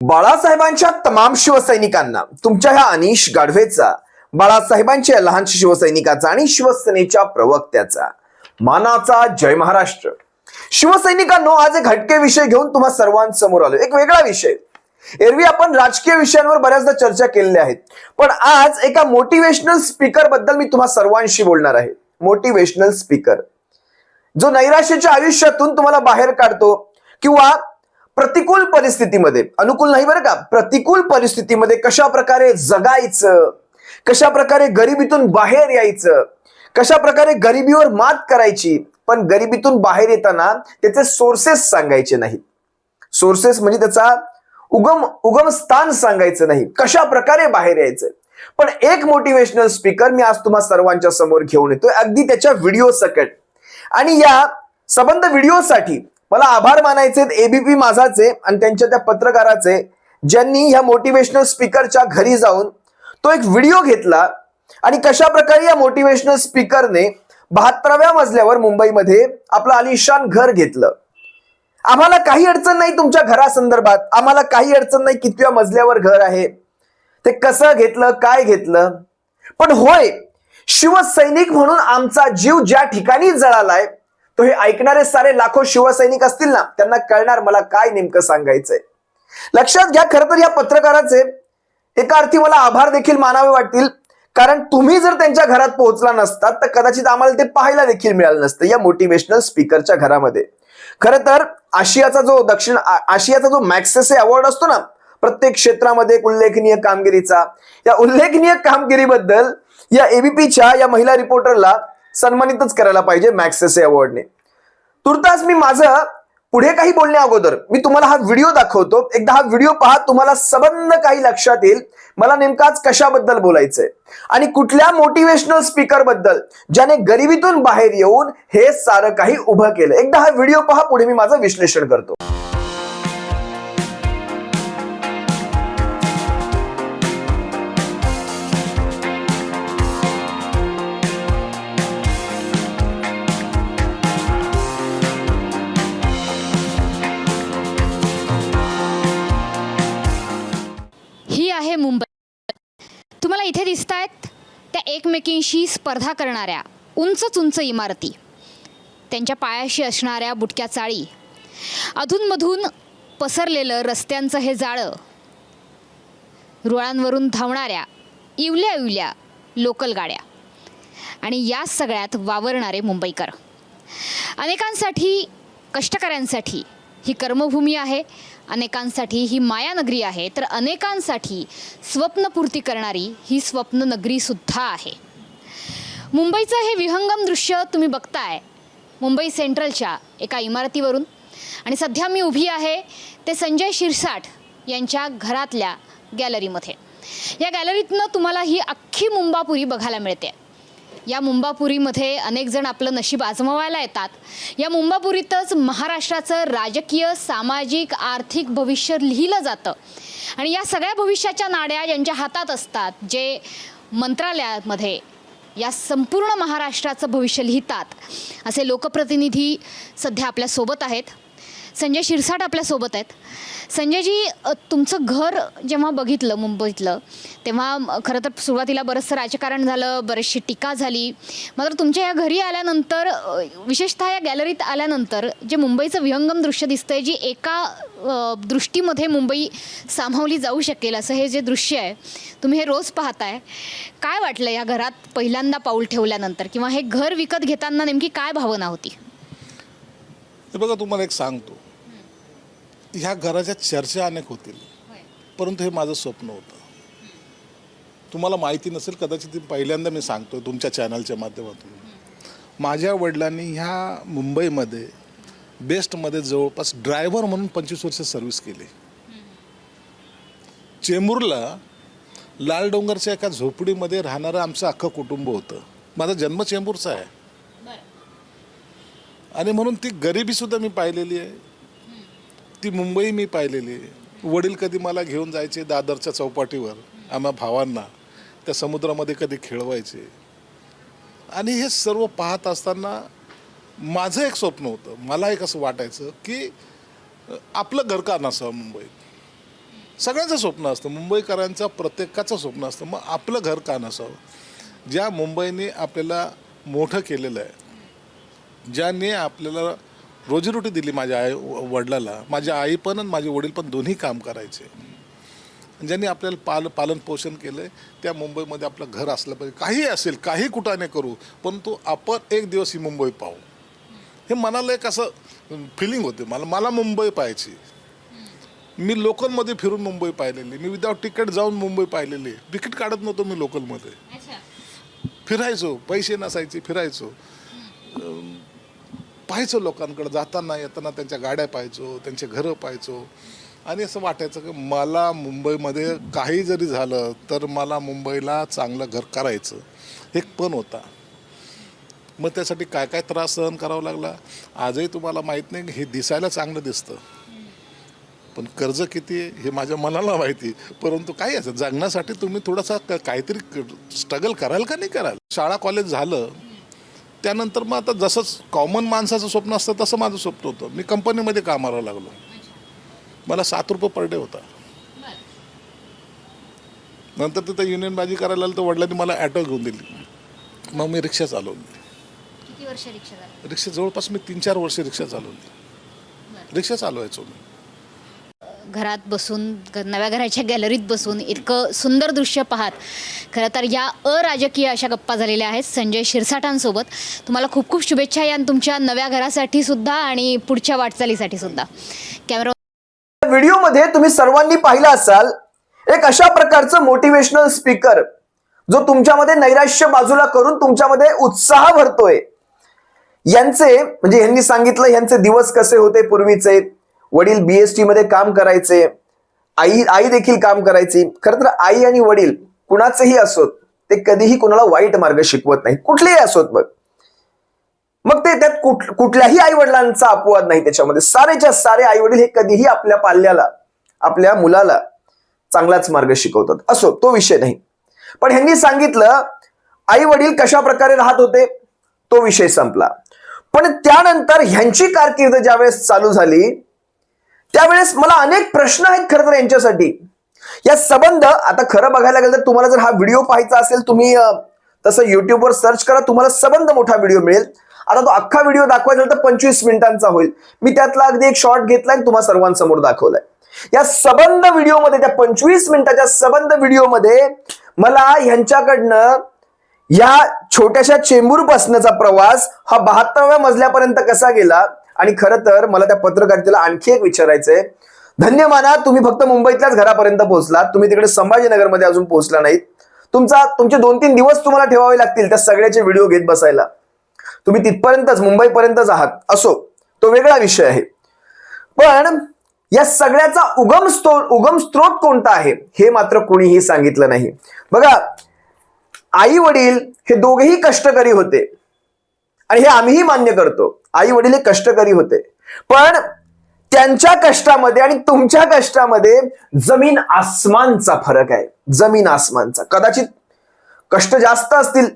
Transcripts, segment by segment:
बाळासाहेबांच्या तमाम शिवसैनिकांना तुमच्या ह्या अनिश गाढवेचा बाळासाहेबांच्या लहानशा शिवसैनिकाचा आणि शिवसेनेच्या प्रवक्त्याचा. मानाचा जय महाराष्ट्र. शिवसैनिकांनो आज एक हटके विषय घेऊन तुम्हा सर्वांसमोर आलो एक वेगळा विषय. एरवी आपण राजकीय विषयांवर बऱ्याचदा चर्चा केलेल्या आहेत. पण आज एका मोटिवेशनल स्पीकरबद्दल मी तुम्हा सर्वांशी बोलणार आहे. मोटिवेशनल स्पीकर जो नैराश्याच्या आयुष्यातून तुम्हाला बाहेर काढतो किंवा प्रतिकूल परिस्थितीमध्ये अनुकूल नाही बरं का? प्रतिकूल परिस्थितीमध्ये कशा प्रकारे जगायचं? कशा प्रकारे गरिबीतून बाहेर यायचं? कशा प्रकारे गरिबीवर मात करायची? पण गरिबीतून बाहेर येताना त्याचे सोर्सेस सांगायचे नाहीत. सोर्सेस म्हणजे त्याचा उगम उगम स्थान सांगायचं नाही. कशा प्रकारे बाहेर यायचं? पण एक मोटिवेशनल स्पीकर मी आज तुम्हा सर्वांच्या समोर घेऊन येतोय. अगदी त्याच्या व्हिडिओ सकट. आणि या संबंध व्हिडिओसाठी मला आभार मानायचे एबीपी माझाचे आणि त्यांच्या त्या पत्रकाराचे ज्यांनी ह्या मोटिवेशनल स्पीकरच्या घरी जाऊन तो एक व्हिडिओ घेतला आणि कशा प्रकारे या मोटिवेशनल स्पीकरने बहात्तराव्या मजल्यावर मुंबईमध्ये आपलं आलिशान घर घेतलं. आम्हाला काही अडचण नाही तुमच्या घरासंदर्भात. आम्हाला काही अडचण नाही कितव्या मजल्यावर घर आहे. ते कसं घेतलं काय घेतलं. पण होय शिवसैनिक म्हणून आमचा जीव ज्या ठिकाणी जळालाय तो हे ऐकणारे सारे लाखो शिवसैनिक असतील ना त्यांना कळणार मला काय नेमकं सांगायचंय. लक्षात घ्या खरं तर या पत्रकाराचे एका अर्थी मला आभार देखील मानावे वाटतील. कारण तुम्ही जर त्यांच्या घरात पोहोचला नसतात तर कदाचित आम्हाला ते पाहायला देखील मिळालं नसतं या मोटिवेशनल स्पीकरच्या घरामध्ये. खरं तर आशियाचा जो दक्षिण आशियाचा जो मॅक्सेसे अवॉर्ड असतो ना प्रत्येक क्षेत्रामध्ये एक उल्लेखनीय कामगिरीचा या उल्लेखनीय कामगिरीबद्दल या एबीपीच्या या महिला रिपोर्टरला सन्मानितच करायला पाहिजे मॅक्सेसे अवॉर्डने तुर्तास मी माझं पुढे काही बोलण्या अगोदर मी तुम्हाला हा व्हिडिओ दाखवतो. एकदा हा व्हिडिओ पहा तुम्हाला सबंध काही लक्षात येईल. मला नेमकाच कशाबद्दल बोलायचंय? आणि कुठल्या मोटिवेशनल स्पीकरबद्दल ज्याने गरिबीतून बाहेर येऊन हे सारं काही उभं केलं? एकदा हा व्हिडिओ पहा पुढे मी माझं विश्लेषण करतो. तुम्हाला इथे दिसत आहेत त्या एकमेकींशी स्पर्धा करणाऱ्या उंचच उंच इमारती त्यांच्या पायाशी असणाऱ्या बुटक्या चाळी अधूनमधून पसरलेलं रस्त्यांचं हे जाळं रुळांवरून धावणाऱ्या इवल्या इवल्या लोकल गाड्या आणि या सगळ्यात वावरणारे मुंबईकर. अनेकांसाठी कष्टकऱ्यांसाठी ही कर्मभूमी आहे. अनेकांसाठी ही मायानगरी आहे तर अनेकांसाठी स्वप्नपूर्ती करणारी ही स्वप्ननगरीसुद्धा आहे. मुंबईचं हे विहंगम दृश्य तुम्ही बघताय मुंबई सेंट्रलच्या एका इमारतीवरून. आणि सध्या मी उभी आहे ते संजय शिरसाट यांच्या घरातल्या गॅलरीमध्ये. या गॅलरीतनं तुम्हाला ही अख्खी मुंबापुरी बघायला मिळते. या मुंबापुरीमध्ये अनेक जण आपलं नशीब आजमावायला येतात. या मुंबापुरीतच महाराष्ट्राचं राजकीय सामाजिक आर्थिक भविष्य लिहिलं जातं. आणि या सगळ्या भविष्याच्या नाड्या ज्यांच्या हातात असतात जे मंत्रालयामध्ये या संपूर्ण महाराष्ट्राचं भविष्य लिहितात असे लोकप्रतिनिधी सध्या आपल्यासोबत आहेत. संजय शिरसाट आपल्यासोबत आहेत. संजयजी तुमचं घर जेव्हा बघितलं मुंबईतलं तेव्हा खरं तर सुरुवातीला बरंचसं राजकारण झालं बरीचशी टीका झाली. मात्र तुमच्या या घरी आल्यानंतर विशेषतः या गॅलरीत आल्यानंतर जे मुंबईचं विहंगम दृश्य दिसतंय जी एका दृष्टीमध्ये मुंबई सामावली जाऊ शकेल असं हे जे दृश्य आहे तुम्ही हे रोज पाहताय. काय वाटलं या घरात पहिल्यांदा पाऊल ठेवल्यानंतर? किंवा हे घर विकत घेताना नेमकी काय भावना होती? हे बघा तुम्हाला एक सांगतो. ह्या घराच्या चर्चा अनेक होतील. परंतु हे माझं स्वप्न होतं. तुम्हाला माहिती नसेल कदाचित पहिल्यांदा मी सांगतो तुमच्या चॅनलच्या माध्यमातून. माझ्या वडिलांनी ह्या मुंबईमध्ये बेस्टमध्ये जवळपास ड्रायव्हर म्हणून पंचवीस वर्ष सर्व्हिस केली. चेंबूरला लाल डोंगरच्या एका झोपडीमध्ये राहणारं आमचं अख्खं कुटुंब होतं. माझा जन्म चेंबूरचा आहे. आणि म्हणून ती गरिबी सुद्धा मी पाहिलेली आहे. ती मुंबई मी पाहिलेली. आहे वडील कधी मला घेऊन जायचे दादरच्या चौपाटीवर आम्हा भावांना. त्या समुद्रामध्ये कधी खेळवायचे. आणि हे सर्व पाहत असताना माझं एक स्वप्न होतं. मला एक असं वाटायचं की आपलं घर का नसावं मुंबईत? सगळ्यांचं स्वप्न असतं. मुंबईकरांचं प्रत्येकाचं स्वप्न असतं. मग आपलं घर का नसावं? ज्या मुंबईने आपल्याला मोठं केलेलं आहे ज्याने आपल्याला रोजीरोटी दिली माझ्या आई वडिलाला. माझ्या आई पण आणि माझे वडील पण दोन्ही काम करायचे. ज्यांनी आपल्याला पाल पालन पोषण केलं आहे त्या मुंबईमध्ये आपलं घर असलं पाहिजे. काही असेल काही कुठाने करू परंतु आपण एक दिवस ही मुंबई पाहू. हे मनाला एक असं फिलिंग होते. मला मला मुंबई पाहायची. मी लोकलमध्ये फिरून मुंबई पाहिलेली. मी विदाऊट तिकीट जाऊन मुंबई पाहिलेली. तिकीट काढत नव्हतो मी लोकलमध्ये. फिरायचो. पैसे नसायचे फिरायचो. पाहायचो लोकांकडे जाताना येताना त्यांच्या गाड्या पाहायचो त्यांचे घरं पाहायचो. आणि असं वाटायचं की मला मुंबईमध्ये काही जरी झालं तर मला मुंबईला चांगलं घर करायचं. एक पण होता. मग त्यासाठी काय काय त्रास सहन करावा लागला? आजही तुम्हाला माहीत नाही हे दिसायला चांगलं दिसतं. पण कर्ज किती आहे हे माझ्या मनाला माहिती. परंतु काय असं जगण्यासाठी तुम्ही थोडासा क- काहीतरी स्ट्रगल कराल का नाही कराल? शाळा कॉलेज झालं त्यानंतर मग आता जसंच कॉमन माणसाचं स्वप्न असतं तसं माझं स्वप्न होतं. मी कंपनीमध्ये कामाला लागलो. मला सात रुपये पर डे होता. नंतर तिथं युनियन बाजी करायला आलं तर वडिलांनी मला ॲटो घेऊन दिली. मग मी रिक्षा चालवली. रिक्षा जवळपास मी तीन चार वर्ष रिक्षा चालवली. रिक्षा चालवायचो मी. घरात बसून नव्या घराच्या गॅलरीत बसून इतकं सुंदर दृश्य पाहात खरं तर या अराजकीय अशा गप्पा झालेल्या आहेत संजय शिरसाटांसोबत. तुम्हाला खूप खूप शुभेच्छा या तुमच्या नव्या घरासाठी सुद्धा आणि पुढच्या वाटचालीसाठी सुद्धा. कॅमेरा व्हिडिओमध्ये तुम्ही सर्वांनी पाहिलं असाल एक अशा प्रकारचं मोटिवेशनल स्पीकर जो तुमच्यामध्ये नैराश्य बाजूला करून तुमच्यामध्ये उत्साह भरतोय. यांचे म्हणजे यांनी सांगितलं यांचे दिवस कसे होते पूर्वीचे? वडील बीएसटी मध्ये काम करायचे आई आई देखील काम करायची. खरं तर आई आणि वडील कुणाचेही असोत ते कधीही कुणाला वाईट मार्ग शिकवत नाही. कुठलेही असोत मग मग ते त्यात कुठ कुठल्याही आई वडिलांचा अपवाद नाही त्याच्यामध्ये. सारेच्या सारे आई वडील हे कधीही आपल्या पाल्याला आपल्या मुलाला चांगलाच मार्ग शिकवतात. असो तो विषय नाही. पण ह्यांनी सांगितलं आई वडील कशा प्रकारे राहत होते तो विषय संपला. पण त्यानंतर ह्यांची कारकीर्द ज्यावेळेस चालू झाली त्यावेळेस मला अनेक प्रश्न आहेत खरं तर यांच्यासाठी. या संबंध आता खरं बघायला गेलं तर तुम्हाला जर हा व्हिडिओ पाहायचा असेल तुम्ही तसं युट्यूबवर सर्च करा तुम्हाला संबंध मोठा व्हिडिओ मिळेल. आता तो अख्खा व्हिडिओ दाखवायचा तर पंचवीस मिनिटांचा होईल. मी त्यातला अगदी एक शॉर्ट घेतलाय आणि सर्वांसमोर दाखवलाय. या संबंध व्हिडिओमध्ये त्या पंचवीस मिनिटाच्या संबंध व्हिडिओमध्ये मला ह्यांच्याकडनं या छोट्याशा चेंबूर बसण्याचा प्रवास हा बहात्तराव्या मजल्यापर्यंत कसा गेला आणि खरं तर मला त्या पत्रकारितेला आणखी एक विचारायचंय. धन्य माना तुम्ही फक्त मुंबईतल्याच घरापर्यंत पोहोचलात. तुम्ही तिकडे संभाजीनगरमध्ये अजून पोहोचला नाहीत. तुमचा तुमचे दोन तीन दिवस तुम्हाला ठेवावे लागतील त्या सगळ्याचे व्हिडिओ घेत बसायला. तुम्ही तिथपर्यंतच मुंबईपर्यंतच आहात. असो तो वेगळा विषय आहे. पण या सगळ्याचा उगम स्त्रोत उगम स्त्रोत कोणता आहे हे मात्र कोणीही सांगितलं नाही. बघा आई वडील हे दोघेही कष्टकरी होते. आणि हे आम्हीही मान्य करतो. आई वडील कष्टकरी होते. पण त्यांच्या कष्टामध्ये आणि तुमच्या कष्टामध्ये जमीन आसमानचा फरक आहे. जमीन आसमानचा. कदाचित कष्ट जास्त असतील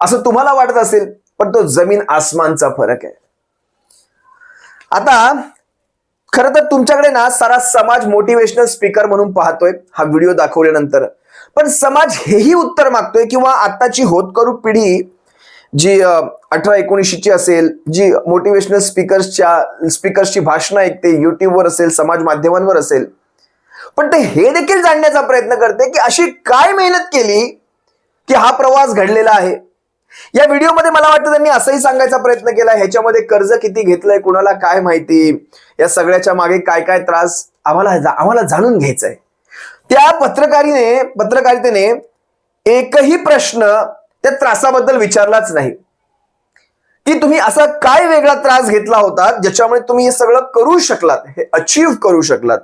असं तुम्हाला वाटत असेल पण तो जमीन आसमानचा फरक आहे. आता खरं तर तुमच्याकडे ना सारा समाज मोटिवेशनल स्पीकर म्हणून पाहतोय हा व्हिडिओ दाखवल्यानंतर. पण समाज हेही उत्तर मागतोय किंवा आताची होतकरू पिढी जी अठरा एकोणीसशेची असेल जी मोटिवेशनल स्पीकर्सच्या स्पीकर्सची भाषणं ऐकते युट्यूबवर असेल समाज माध्यमांवर असेल पण ते हे देखील जाणण्याचा प्रयत्न करते की अशी काय मेहनत केली की हा प्रवास घडलेला आहे. या व्हिडिओमध्ये मला वाटतं त्यांनी असंही सांगायचा प्रयत्न केला ह्याच्यामध्ये कर्ज किती घेतलंय कुणाला काय माहिती या सगळ्याच्या मागे काय काय त्रास आम्हाला आम्हाला जाणून घ्यायचंय. त्या पत्रकारीने पत्रकारितेने एकही प्रश्न त्या त्रासाबद्दल विचारलाच नाही. की तुम्ही असा काय वेगळा त्रास घेतला होता ज्याच्यामुळे तुम्ही हे सगळं करू शकलात हे अचीव्ह करू शकलात?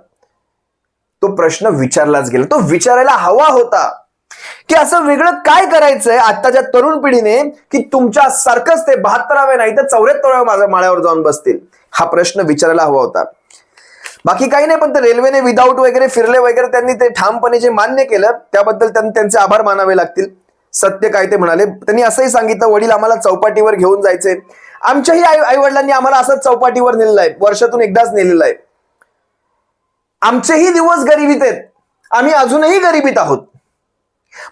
तो प्रश्न विचारलाच गेला. तो विचारायला हवा होता की असं वेगळं काय करायचंय आताच्या तरुण पिढीने की तुमच्या सारखंच ते बहात्तरावे नाही तर चौऱ्याहत्तराव्या माझ्या माळ्यावर जाऊन बसतील? हा प्रश्न विचारायला हवा होता. बाकी काही नाही पण ते रेल्वेने विदाऊट वगैरे फिरले वगैरे त्यांनी ते ठामपणे जे मान्य केलं त्याबद्दल त्यांनी त्यांचे आभार मानावे लागतील. सत्य काय ते म्हणाले. त्यांनी असंही सांगितलं वडील आम्हाला चौपाटीवर घेऊन जायचे. आमच्याही आई आई वडिलांनी आम्हाला असंच चौपाटीवर नेलेलं आहे. वर्षातून एकदाच नेलेलं आहे. आमचेही दिवस गरिबीत आहेत. आम्ही अजूनही गरिबीत आहोत.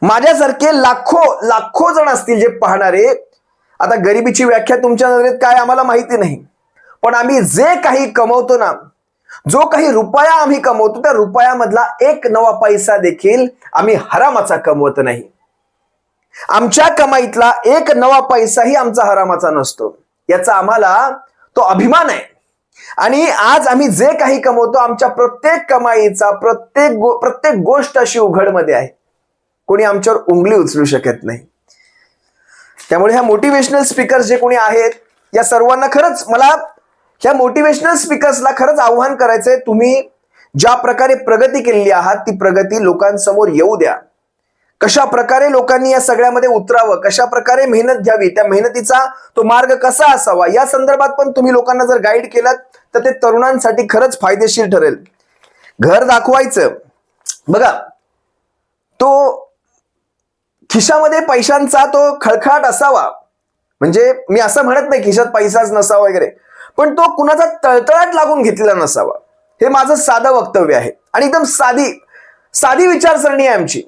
माझ्यासारखे लाखो लाखो जण असतील जे पाहणारे आता गरिबीची व्याख्या तुमच्या नजरेत काय आम्हाला माहिती नाही. पण आम्ही जे काही कमवतो ना जो काही रुपया आम्ही कमवतो त्या रुपयामधला एक नवा पैसा देखील आम्ही हरामाचा कमवत नाही. आमच्या कमाईतला एक नवा पैसाही आमचा हरामाचा नसतो. याचा आम्हाला तो अभिमान आहे. आणि आज आम्ही जे काही कमवतो आमच्या प्रत्येक कमाईचा प्रत्येक गो प्रत्येक गोष्ट अशी उघडमध्ये आहे. कोणी आमच्यावर उंगली उचलू शकत नाही. त्यामुळे ह्या मोटिवेशनल स्पीकर जे कोणी आहेत या सर्वांना खरंच मला ह्या मोटिवेशनल स्पीकर्सला खरंच आव्हान करायचंय तुम्ही ज्या प्रकारे प्रगती केलेली आहात ती प्रगती लोकांसमोर येऊ द्या. कशा प्रकारे लोकांनी या सगळ्यामध्ये उतरावं कशा प्रकारे मेहनत घ्यावी त्या मेहनतीचा तो मार्ग कसा असावा या संदर्भात पण तुम्ही लोकांना जर गाईड केलं तर ते तरुणांसाठी खरंच फायदेशीर ठरेल. घर दाखवायचं. बघा तो खिशामध्ये पैशांचा तो खळखळाट असावा. म्हणजे मी असं म्हणत नाही खिशात पैसाच नसावा वगैरे पण तो कुणाचा तळतळाट लागून घेतलेला नसावा. हे माझं साधं वक्तव्य आहे. आणि एकदम साधी साधी विचारसरणी आहे आमची.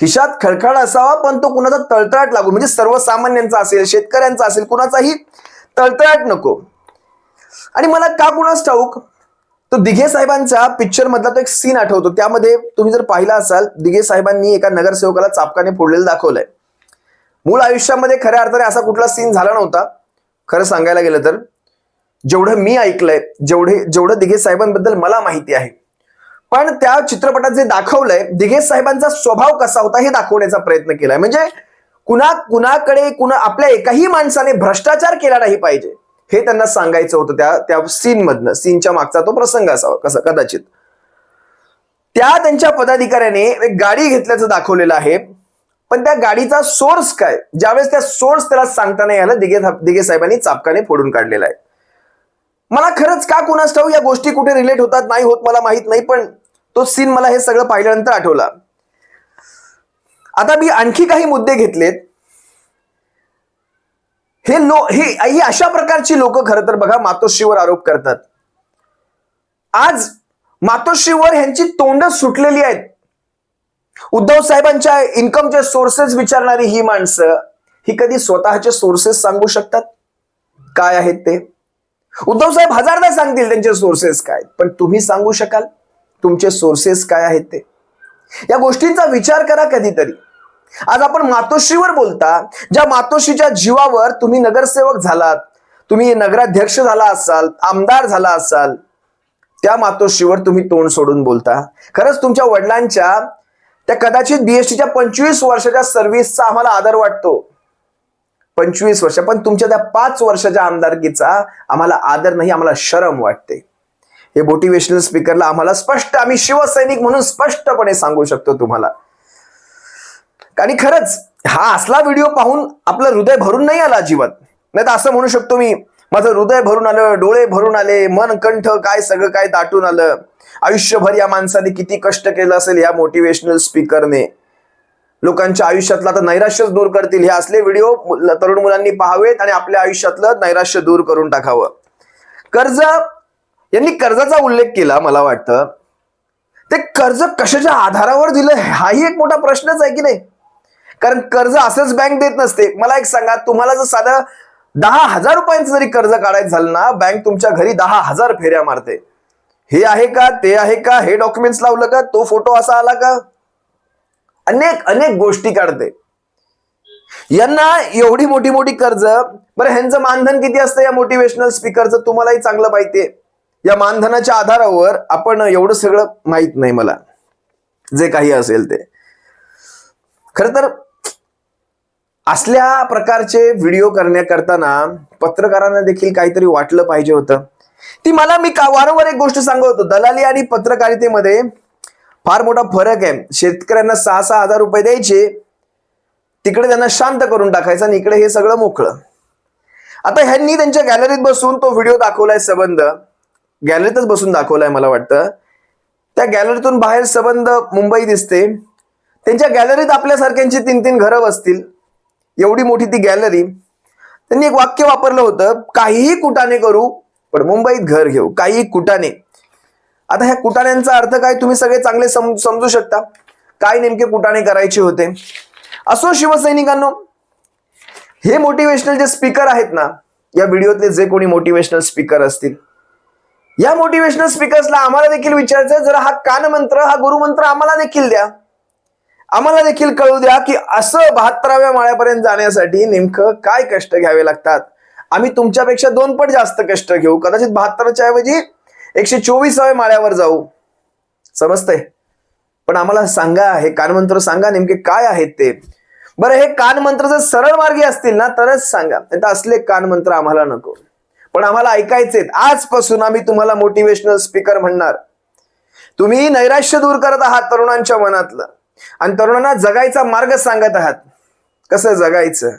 खिशात खळखळ असावा पण तो कुणाचा तळतळाट लागू. म्हणजे सर्वसामान्यांचा असेल शेतकऱ्यांचा असेल कुणाचाही तळतळाट नको. आणि मला का कुणास ठाऊक तो दिघे साहेबांचा पिक्चर मधला तो एक सीन आठवतो. त्यामध्ये तुम्ही जर पाहिला असाल दिघे साहेबांनी एका नगरसेवकाला चापकाने फोडलेलं दाखवलंय. मूळ आयुष्यामध्ये खऱ्या अर्थाने असा कुठला सीन झाला नव्हता. खरं सांगायला गेलं तर जेवढं मी ऐकलंय जेवढे जेवढं दिघे साहेबांबद्दल मला माहिती आहे पण त्या चित्रपटात जे दाखवलंय दिघे साहेबांचा स्वभाव कसा होता हे दाखवण्याचा प्रयत्न केलाय. म्हणजे कुणा कुणाकडे कुणा आपल्या एकाही माणसाने भ्रष्टाचार केला नाही पाहिजे हे त्यांना सांगायचं होतं त्या त्या सीन मधनं सीनच्या मागचा तो प्रसंग असावा कसा कदाचित. त्या त्यांच्या पदाधिकाऱ्याने एक गाडी घेतल्याचं दाखवलेलं आहे. पण त्या गाडीचा सोर्स काय? ज्यावेळेस त्या सोर्स त्याला सांगता नाही आला दिघे दिघे साहेबांनी चापकाने फोडून काढलेला आहे. मला खरंच का कुणास ठाऊ या गोष्टी कुठे रिलेट होतात नाही होत मला माहीत नाही पण तो सीन मला हे सगळं पाहिल्यानंतर आठवला. आता मी आणखी काही मुद्दे घेतलेत. हे लो हे अशा प्रकारची लोक खरं तर बघा मातोश्रीवर आरोप करतात. आज मातोश्रीवर ह्यांची तोंड सुटलेली आहेत. उद्धव साहेबांच्या इन्कमचे सोर्सेस विचारणारी ही माणसं ही कधी स्वतःचे सोर्सेस सांगू शकतात? काय आहेत ते? उद्धव साहेब हजारदा सांगतील त्यांचे सोर्सेस काय पण तुम्ही सांगू शकाल? तुमचे सोर्सेस काय आहेत ते? या गोष्टींचा विचार करा कधीतरी. आज आपण मातोश्रीवर बोलता ज्या मातोश्रीच्या जीवावर तुम्ही नगरसेवक झालात तुम्ही नगराध्यक्ष झाला असाल आमदार झाला असाल त्या मातोश्रीवर तुम्ही तोंड सोडून बोलता. खरंच तुमच्या वडिलांच्या त्या कदाचित बीएसटीच्या पंचवीस वर्षाच्या सर्व्हिसचा आम्हाला आदर वाटतो. पंचवीस वर्ष पण तुमच्या त्या पाच वर्षाच्या आमदारकीचा आम्हाला आदर नाही आम्हाला शरम वाटते. हे मोटिवेशनल स्पीकरला आम्हाला स्पष्ट आम्ही शिवसैनिक म्हणून स्पष्टपणे सांगू शकतो तुम्हाला. आणि खरंच हा असला व्हिडिओ पाहून आपलं हृदय भरून नाही आला अजिबात. नाही तर असं म्हणू शकतो मी माझं हृदय भरून आलं डोळे भरून आले मन कंठ काय सगळं काय दाटून आलं. आयुष्यभर या माणसाने किती कष्ट केलं असेल या मोटिवेशनल स्पीकरने लोकांच्या आयुष्यातलं आता नैराश्यच दूर करतील. हे असले व्हिडिओ तरुण मुलांनी पाहावेत आणि आपल्या आयुष्यातलं नैराश्य दूर करून टाकावं. कर्ज यांनी कर्जाचा उल्लेख केला मला वाटतं. ते कर्ज कशाच्या आधारावर दिलं हाही एक मोठा प्रश्नच आहे की नाही? कारण कर्ज असंच बँक देत नसते. मला एक सांगा तुम्हाला जर साधं दहा हजार रुपयांचं जरी कर्ज काढायचं झालं ना बँक तुमच्या घरी दहा हजार फेऱ्या मारते. हे आहे का ते आहे का हे डॉक्युमेंट्स लावलं का तो फोटो असा आला का? अनेक अनेक गोष्टी काढते. यांना एवढी मोठी मोठी कर्ज बरं ह्यांचं मानधन किती असतं या मोटिवेशनल स्पीकरचं तुम्हालाही चांगलं माहितीये या मानधनाच्या आधारावर आपण एवढं सगळं माहीत नाही मला. जे काही असेल ते. खर तर असल्या प्रकारचे व्हिडिओ करण्याकरताना पत्रकारांना देखील काहीतरी वाटलं पाहिजे होतं. ती मला मी का वारंवार एक गोष्ट सांगत होतो. दलाली आणि पत्रकारितेमध्ये फार मोठा फरक आहे. शेतकऱ्यांना सहा सहा हजार रुपये द्यायचे तिकडे त्यांना शांत करून टाकायचं आणि इकडे हे सगळं मोकळं. आता ह्यांनी त्यांच्या गॅलरीत बसून तो व्हिडिओ दाखवलाय संबंध. गॅलरीतच बसून दाखवलाय मला वाटतं. त्या गॅलरीतून बाहेर सबंध मुंबई दिसते. त्यांच्या गॅलरीत आपल्यासारख्यांची तीन तीन घरं बसतील. एवढी मोठी ती गॅलरी. त्यांनी एक वाक्य वापरलं होतं काहीही कुटाने करू पण मुंबईत घर घेऊ. काहीही कुटाने. आता ह्या कुटाण्यांचा अर्थ काय तुम्ही सगळे चांगले सम समजू शकता. काय नेमके कुटाणे करायचे होते? असो शिवसैनिकांनो हे मोटिवेशनल जे स्पीकर आहेत ना या व्हिडिओतले जे कोणी मोटिवेशनल स्पीकर असतील या मोटिवेशनल स्पीकर्सला आम्हाला देखील विचारायचं आहे, जरा हा कानमंत्र हा गुरुमंत्र आम्हाला देखील द्या. आम्हाला देखील कळू द्या की असं बहात्तराव्या माळ्यापर्यंत जाण्यासाठी नेमकं काय कष्ट घ्यावे लागतात. आम्ही तुमच्यापेक्षा दोन पट जास्त कष्ट घेऊ. कदाचित बहात्तरच्या ऐवजी एकशे चोवीसाव्या माळ्यावर जाऊ. समजतंय? पण आम्हाला सांगा हे कानमंत्र सांगा नेमके काय आहेत ते. बरं हे कानमंत्र जर सरळ मार्गी असतील ना तरच सांगा. नाही तर असले कानमंत्र आम्हाला नको. पण आम्हाला ऐकायचेत. आजपासून आम्ही तुम्हाला मोटिवेशनल स्पीकर म्हणणार. तुम्ही नैराश्य दूर करत आहात तरुणांच्या मनातलं. आणि तरुणांना जगायचा मार्ग सांगत आहात. कसं जगायचं?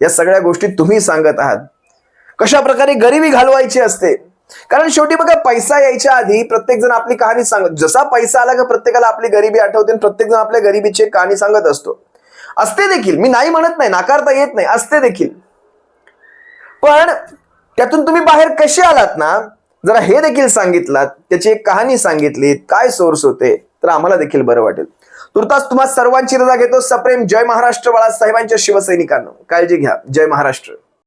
या सगळ्या गोष्टी तुम्ही सांगत आहात. कशा प्रकारे गरिबी घालवायची असते? कारण शेवटी बघा पैसा यायच्या आधी प्रत्येक जण आपली कहाणी सांगत जसा पैसा आला का प्रत्येकाला आपली गरिबी आठवते आणि प्रत्येक जण आपल्या गरिबीची एक कहाणी सांगत असतो. असते देखील. मी नाही म्हणत नाही नाकारता येत नाही. असते देखील. पण त्यातून तुम्ही बाहेर कसे आलात ना? जरा हे देखील सांगितलात त्याची एक कहाणी सांगितली काय सोर्स होते तर आम्हाला देखील बरं वाटेल. तुर्तास तुम्हा सर्वांची रजा घेतो. सप्रेम जय महाराष्ट्र बाळासाहेबांच्या शिवसैनिकांना. काळजी घ्या. जय महाराष्ट्र.